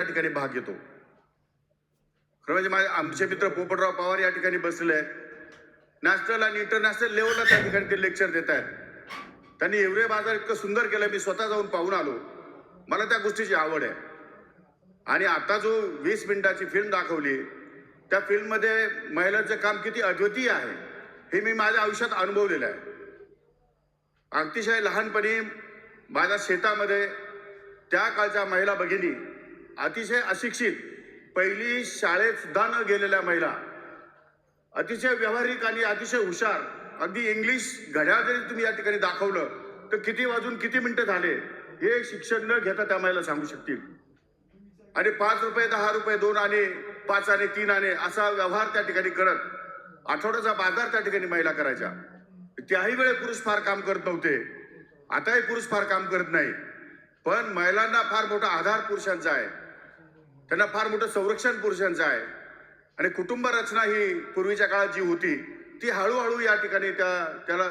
या ठिकाणी भाग घेतो. खरं म्हणजे माझे आमचे मित्र पोपटराव पवार या ठिकाणी बसलेले आहेत नॅशनल आणि इंटरनॅशनल लेवलला त्या ठिकाणी ते लेक्चर देत आहेत. त्यांनी एवढे बाजार इतकं सुंदर केलं मी स्वतः जाऊन पाहून आलो. मला त्या गोष्टीची आवड आहे. आणि आता जो वीस मिनिटाची फिल्म दाखवली त्या फिल्ममध्ये महिलांचं काम किती अद्वितीय आहे हे मी माझ्या आयुष्यात अनुभवलेलं आहे. अतिशय लहानपणी माझ्या शेतामध्ये त्या काळच्या महिला भगिनी अतिशय अशिक्षित पहिली शाळेत सुद्धा न गेलेल्या महिला. अतिशय व्यावहारिक आणि अतिशय हुशार. अगदी इंग्लिश घड्याळ जरी तुम्ही या ठिकाणी दाखवलं तर किती वाजून किती मिनिटं झाले हे शिक्षण न घेता त्या महिला सांगू शकतील. आणि पाच रुपये दहा रुपये दोन आणे पाच आणे तीन आणे असा व्यवहार त्या ठिकाणी करत आठवड्याचा बाजार त्या ठिकाणी महिला करायच्या. त्याही वेळे पुरुष फार काम करत नव्हते. आताही पुरुष फार काम करत नाही. पण महिलांना फार मोठा आधार पुरुषांचा आहे. त्यांना फार मोठं संरक्षण पुरुषांचं आहे. आणि कुटुंब रचना ही पूर्वीच्या काळात जी होती ती हळूहळू या ठिकाणी त्या त्याला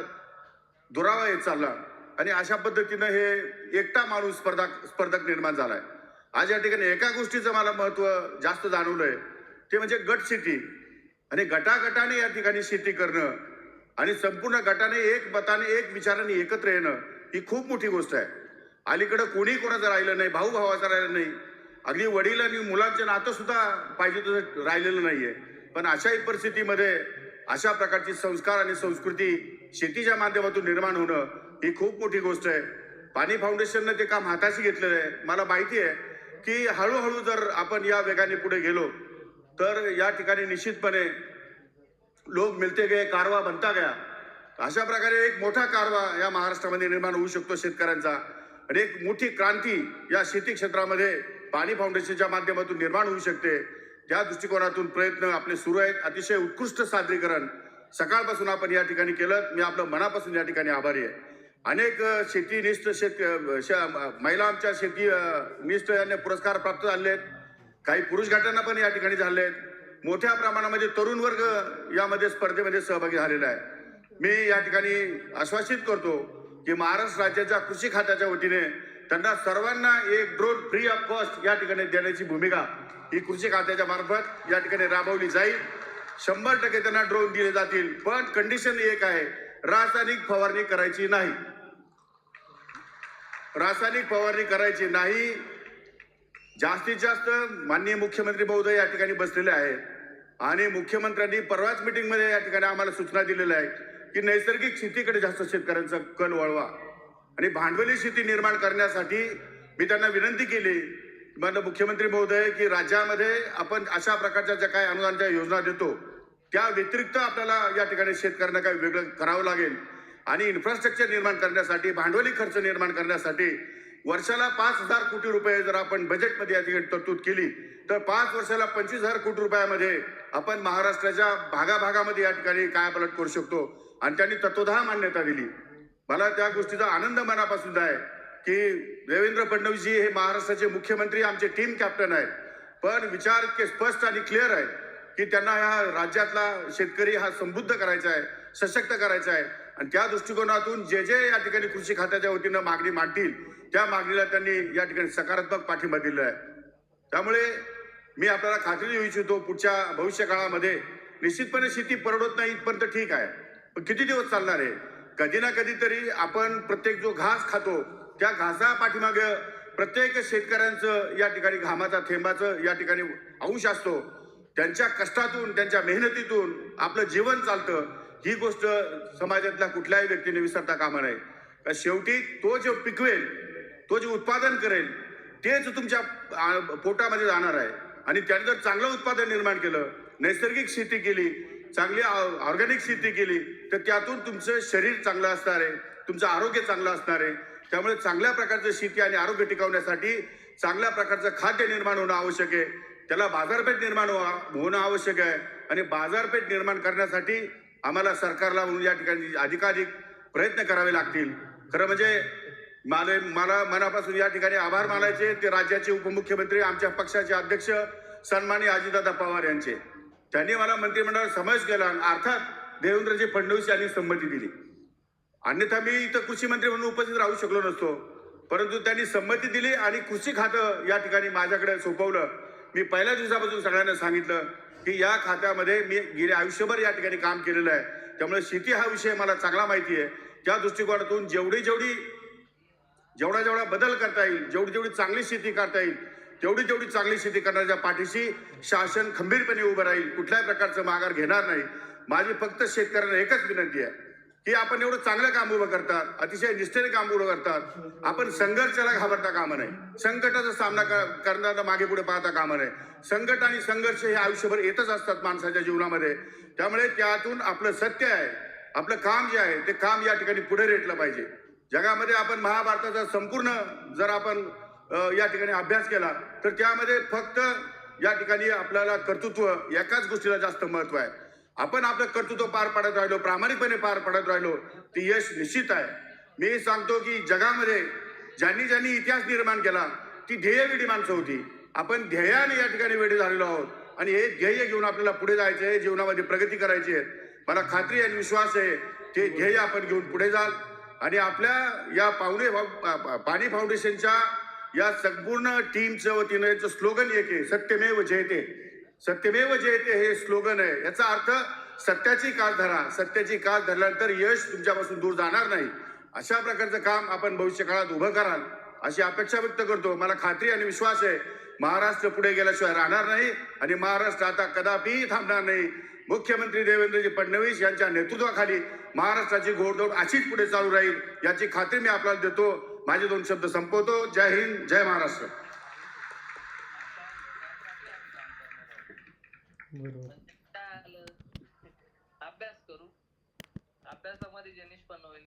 दुरावा येत चालला. आणि अशा पद्धतीनं हे एकटा माणूस स्पर्धक स्पर्धक निर्माण झालाय. आज या ठिकाणी एका गोष्टीचं मला महत्त्व जास्त जाणवलंय. ते म्हणजे गट शेती. आणि गटागटाने या ठिकाणी शेती करणं आणि संपूर्ण गटाने एक मताने एक विचाराने एकत्र येणं ही खूप मोठी गोष्ट आहे. अलीकडं कोणी कोणाचं राहिलं नाही भाऊ भावाचं राहिलं नाही. अगदी वडील आणि मुलांचं नातं सुद्धा पाहिजे तसं राहिलेलं नाही आहे पण अशाही परिस्थितीमध्ये अशा प्रकारची संस्कार आणि संस्कृती शेतीच्या माध्यमातून निर्माण होणं ही खूप मोठी गोष्ट आहे. पाणी फाउंडेशननं ते काम हाताशी घेतलेलं आहे. मला माहिती आहे की हळूहळू जर आपण या वेगाने पुढे गेलो तर या ठिकाणी निश्चितपणे लोक मिळते गए कारवा बनता गया. अशा प्रकारे एक मोठा कारवा या महाराष्ट्रामध्ये निर्माण होऊ शकतो शेतकऱ्यांचा. आणि एक मोठी क्रांती या शेती क्षेत्रामध्ये पाणी फाउंडेशनच्या माध्यमातून निर्माण होऊ शकते. त्या दृष्टिकोनातून प्रयत्न आपले सुरू आहेत अतिशय उत्कृष्ट सादरीकरण सकाळपासून आपण या ठिकाणी केलं. मी आपलं मनापासून या ठिकाणी आभारी आहे. अनेक शेतीनिष्ठ शेत श- महिला आमच्या शेती निष्ठ यांना पुरस्कार प्राप्त झाले आहेत. काही पुरुष गटांना पण या ठिकाणी झाले आहेत. मोठ्या प्रमाणामध्ये तरुण वर्ग यामध्ये स्पर्धेमध्ये सहभागी झालेला आहे. मी या ठिकाणी आश्वासित करतो की महाराष्ट्र राज्याच्या कृषी खात्याच्या वतीने त्यांना सर्वांना एक ड्रोन फ्री ऑफ कॉस्ट या ठिकाणी देण्याची भूमिका. ही कृषी खात्याच्या मार्फत या ठिकाणी राबवली जाईल. शंभर टक्के त्यांना ड्रोन दिले जातील. पण कंडिशन एक आहे. रासायनिक फवारणी करायची नाही. रासायनिक फवारणी करायची नाही. जास्तीत जास्त माननीय मुख्यमंत्री महोदय या ठिकाणी बसलेले आहेत. आणि मुख्यमंत्र्यांनी परवाच मीटिंगमध्ये या ठिकाणी आम्हाला सूचना दिलेल्या आहेत की नैसर्गिक शेतीकडे जास्त शेतकऱ्यांचा कल वळवा आणि भांडवली शेती निर्माण करण्यासाठी मी त्यांना विनंती केली. माननीय मुख्यमंत्री महोदय की राज्यामध्ये आपण अशा प्रकारच्या ज्या काही अनुदानच्या योजना देतो त्या व्यतिरिक्त आपल्याला या ठिकाणी शेतकऱ्यांना काही वेगळं करावं लागेल. आणि इन्फ्रास्ट्रक्चर निर्माण करण्यासाठी भांडवली खर्च निर्माण करण्यासाठी वर्षाला पाच हजार कोटी रुपये जर आपण बजेटमध्ये या ठिकाणी तरतूद केली तर पाच वर्षाला पंचवीस हजार कोटी रुपयामध्ये आपण महाराष्ट्राच्या भागाभागामध्ये या ठिकाणी काय पलट करू शकतो. आणि त्यांनी तत्वतः मान्यता दिली. मला त्या गोष्टीचा आनंद मनापासून आहे की देवेंद्र फडणवीसजी हे महाराष्ट्राचे मुख्यमंत्री आमचे टीम कॅप्टन आहेत. पण विचार इतके स्पष्ट आणि क्लिअर आहेत की त्यांना ह्या राज्यातला शेतकरी हा समृद्ध करायचा आहे सशक्त करायचा आहे. आणि त्या दृष्टिकोनातून जे जे या ठिकाणी कृषी खात्याच्या वतीनं मागणी मांडतील त्या मागणीला त्यांनी या ठिकाणी सकारात्मक पाठिंबा दिलेला आहे. त्यामुळे मी आपल्याला खात्री देऊ इच्छितो पुढच्या भविष्य काळामध्ये निश्चितपणे शेती परवडत नाही इथपर्यंत ठीक आहे. पण किती दिवस चालणार आहे? कधी ना कधीतरी आपण प्रत्येक जो घास खातो त्या घासा पाठीमागे प्रत्येक शेतकऱ्यांचं या ठिकाणी घामाचा थेंबाचं या ठिकाणी अंश असतो. त्यांच्या कष्टातून त्यांच्या मेहनतीतून आपलं जीवन चालतं. ही गोष्ट समाजातल्या कुठल्याही व्यक्तीने विसरता कामा नये. का शेवटी तो जे पिकवेल तो जे उत्पादन करेल तेच तुमच्या पोटामध्ये जाणार आहे. आणि त्याने जर चांगलं उत्पादन निर्माण केलं नैसर्गिक शेती केली चांगली ऑर्गॅनिक शेती केली तर त्यातून तुमचं शरीर चांगलं असणार आहे तुमचं आरोग्य चांगलं असणार आहे. त्यामुळे चांगल्या प्रकारचं शेती आणि आरोग्य टिकवण्यासाठी चांगल्या प्रकारचं खाद्य निर्माण होणं आवश्यक आहे. त्याला बाजारपेठ निर्माण हो-, होणं आवश्यक आहे. आणि बाजारपेठ निर्माण करण्यासाठी आम्हाला सरकारला म्हणून या ठिकाणी अधिकाधिक प्रयत्न करावे लागतील. खरं म्हणजे मला मला मनापासून या ठिकाणी आभार मानायचे. ते राज्याचे उपमुख्यमंत्री आमच्या पक्षाचे अध्यक्ष सन्माननीय अजितदादा पवार यांचे. त्यांनी मला मंत्रिमंडळात समावेश केला आणि अर्थात देवेंद्रजी फडणवीस यांनी संमती दिली. अन्यथा मी इथं कृषी मंत्री म्हणून उपस्थित राहू शकलो नसतो. परंतु त्यांनी संमती दिली आणि कृषी खातं या ठिकाणी माझ्याकडे सोपवलं. मी पहिल्या दिवसापासून सगळ्यांना सांगितलं की या खात्यामध्ये मी गेले आयुष्यभर या ठिकाणी काम केलेलं आहे. त्यामुळे शेती हा विषय मला चांगला माहिती आहे. त्या दृष्टिकोनातून जेवढी जेवढी जेवढा जेवढा बदल करता येईल जेवढी जेवढी चांगली शेती करता येईल तेवढी तेवढी चांगली शेती करण्याच्या पाठीशी शासन खंबीरपणे उभं राहील. कुठल्याही प्रकारचं माघार घेणार नाही. माझी फक्त शेतकऱ्यांना एकच विनंती आहे की आपण एवढं चांगलं काम उभं करतात अतिशय निष्ठेने काम उभं करतात आपण संघर्षाला घाबरता कामा नाही. संकटाचा सामना क- करताना मागे पुढे पाहता कामा नये संकट आणि संघर्ष हे आयुष्यभर येतच असतात माणसाच्या जीवनामध्ये. त्यामुळे त्यातून आपलं सत्य आहे आपलं काम जे आहे ते काम या ठिकाणी पुढे रेटलं पाहिजे. जगामध्ये आपण महाभारताचा संपूर्ण जर आपण या ठिकाणी अभ्यास केला तर त्यामध्ये फक्त या ठिकाणी आपल्याला कर्तृत्व एकाच गोष्टीला जास्त महत्त्व आहे. आपण आपलं कर्तृत्व पार पाडत राहिलो प्रामाणिकपणे पार पाडत राहिलो ते यश निश्चित आहे. मी सांगतो की जगामध्ये ज्यांनी ज्यांनी इतिहास निर्माण केला ती ध्येयवेडी माणसं होती. आपण ध्येयाने या ठिकाणी वेळी झालेलो आहोत. आणि हे ध्येय घेऊन आपल्याला पुढे जायचं आहे जीवनामध्ये प्रगती करायची आहे. मला खात्री आणि विश्वास आहे ते ध्येय आपण घेऊन पुढे जाल. आणि आपल्या या पाहुणे पाणी फाउंडेशनच्या या संपूर्ण टीमच्या वतीनं याचं स्लोगन एक आहे सत्यमेव जयते. सत्यमेव जयते हे स्लोगन आहे. याचा अर्थ सत्याची कास धरा. सत्याची कास धरल्यानंतर यश तुमच्यापासून दूर जाणार नाही. अशा प्रकारचं काम आपण भविष्य काळात उभं कराल अशी अपेक्षा व्यक्त करतो. मला खात्री आणि विश्वास आहे महाराष्ट्र पुढे गेल्याशिवाय राहणार नाही आणि महाराष्ट्र आता कदापि थांबणार नाही. मुख्यमंत्री देवेंद्रजी फडणवीस यांच्या नेतृत्वाखाली महाराष्ट्राची घोडदौड अशीच पुढे चालू राहील याची खात्री मी आपल्याला देतो. माझे दोन शब्द संपवतो. जय हिंद जय महाराष्ट्र. अभ्यास करू. अभ्यासामध्ये जे निष्पन्न होईल.